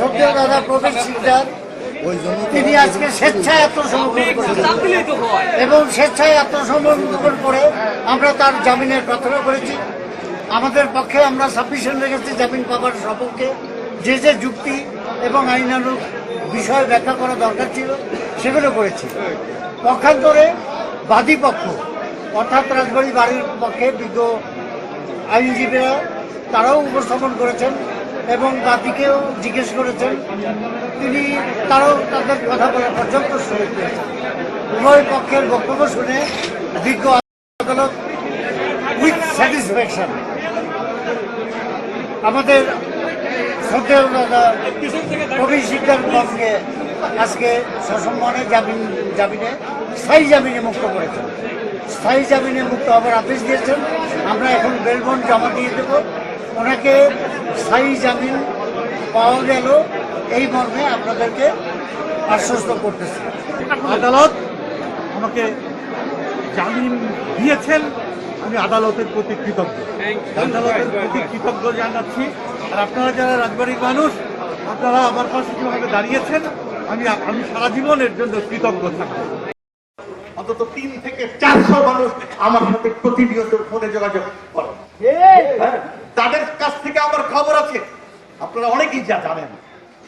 শ্রদ্ধেয় দাদা প্রবীর সিকদার তিনি আজকে স্বেচ্ছায় আত্মসমর্পণ এবং স্বেচ্ছায় আত্মসমর্পণ করে আমরা তার জামিনের প্রার্থনা করেছি। আমাদের পক্ষে আমরা সাবমিশন রেখেছি জামিন পাবার সপক্ষে যে যে যুক্তি এবং আইনানুগ বিষয় ব্যাখ্যা করা দরকার ছিল, সেগুলো করেছি। পক্ষান্তরে বাদী পক্ষ, অর্থাৎ রাজবাড়ি বাড়ির পক্ষে বিজ্ঞ আইনজীবীরা, তারাও উপস্থাপন করেছেন। এবং বাদীকেও জিজ্ঞেস করেছেন। তিনি তারাও তাদের কথা বলা পর্যন্ত সুযোগ উভয় পক্ষের বক্তব্য শুনে বিজ্ঞ আদালত উইথ স্যাটিসফ্যাকশন আমাদের শ্রদ্ধেয় দাদা কবি শিক্ষার পক্ষে আজকে সসম্মানে জামিন, জামিনে, স্থায়ী জামিনে মুক্ত করেছেন। স্থায়ী জামিনে মুক্ত হবার আদেশ দিয়েছেন। আমরা এখন বেলবন্ড জমা দিয়ে দেব। ওনাকে স্থায়ী জামিন পাওয়া গেল। এই মর্মে আপনাদেরকে আশ্বস্ত করতেছি। আদালত আমাকে জামিন দিয়েছেন আমি আদালতের প্রতি কৃতজ্ঞ। আদালতের প্রতি কৃতজ্ঞ জানাচ্ছি। আর আপনারা যারা রাজবাড়ির মানুষ আপনারা আমার পাশে যেভাবে দাঁড়িয়েছেন আমি আমি সারা জীবনের জন্য কৃতজ্ঞ থাকব। অন্তত তিন থেকে চারশো মানুষ আমার সাথে প্রতিনিয়ত ফোনে যোগাযোগ করে। হ্যাঁ, তাদের কাছ থেকে আমার খবর আপনারা অনেকেই যা জানেন।